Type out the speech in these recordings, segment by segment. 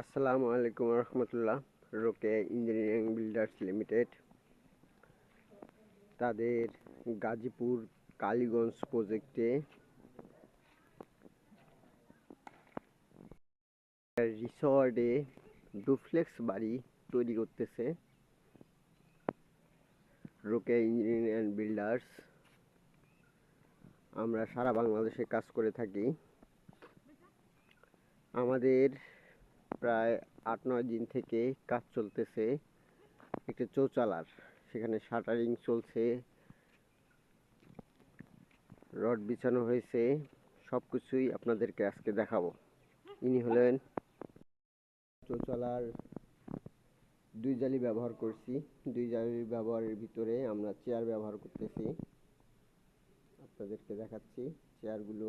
আসসালামু আলাইকুম রহমতুল্লাহ, রোকে ইঞ্জিনিয়ারিং বিল্ডার্স লিমিটেড। তাদের গাজীপুর কালীগঞ্জ প্রজেক্টে রিসর্টে ডুপ্লেক্স বাড়ি তৈরি করতেছে রোকে ইঞ্জিনিয়ারিং বিল্ডার্স। আমরা সারা বাংলাদেশে কাজ করে থাকি। আমাদের প্রায় আট, নয় দিন থেকে কাজ চলতেছে একটা চৌচালার। সেখানে শাটারিং চলছে, রড বিছানো হয়েছে সব কিছুই আপনাদেরকে আজকে দেখাবো। ইনি হলেন চৌচালার দুই জালি ব্যবহার করছি। দুই জালি ব্যবহারের ভিতরে আমরা চেয়ার ব্যবহার করতেছি। আপনাদেরকে দেখাচ্ছি। চেয়ারগুলো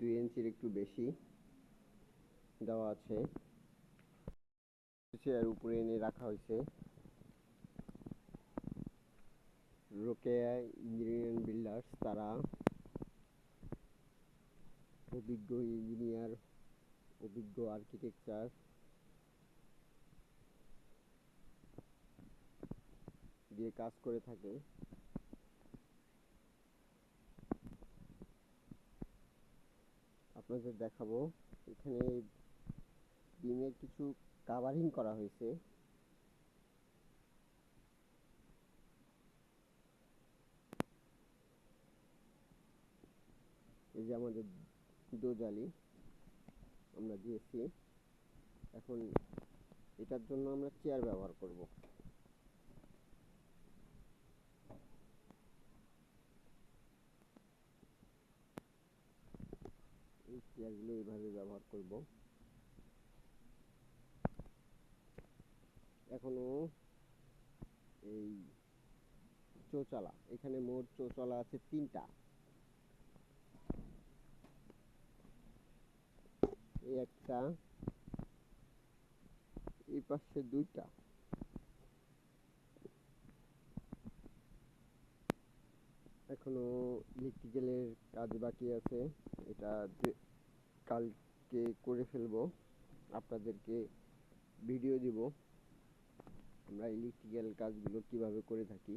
দুই ইঞ্চির একটু বেশি দেওয়া আছে। চেয়ার উপরে এনে রাখা হয়েছে। রোকেয়া ইঞ্জিনিয়ারিং বিল্ডার্স, তারা অভিজ্ঞ ইঞ্জিনিয়ার, অভিজ্ঞ আর্কিটেকচার। দিয়ে কাজ করে থাকে। আপনাদের দেখাবো। এখানে বিমের কিছু কাভারিং করা হয়েছে। এই যে আমাদের দোজালি আমরা দিয়েছি। এখন এটার জন্য আমরা চেয়ার ব্যবহার করব। এই চেয়ারগুলো এইভাবে ব্যবহার করব। এখনও এই চৌচালা, এখানে মোট চৌচালা আছে তিনটা। এই একটা, এই পাশে দুইটা। এখনও ইলেকট্রিক্যালের কাজ বাকি আছে। এটা কালকে করে ফেলব আপনাদেরকে ভিডিও দিব। আমরা ইলেকট্রিক্যাল কাজগুলো কীভাবে করে থাকি।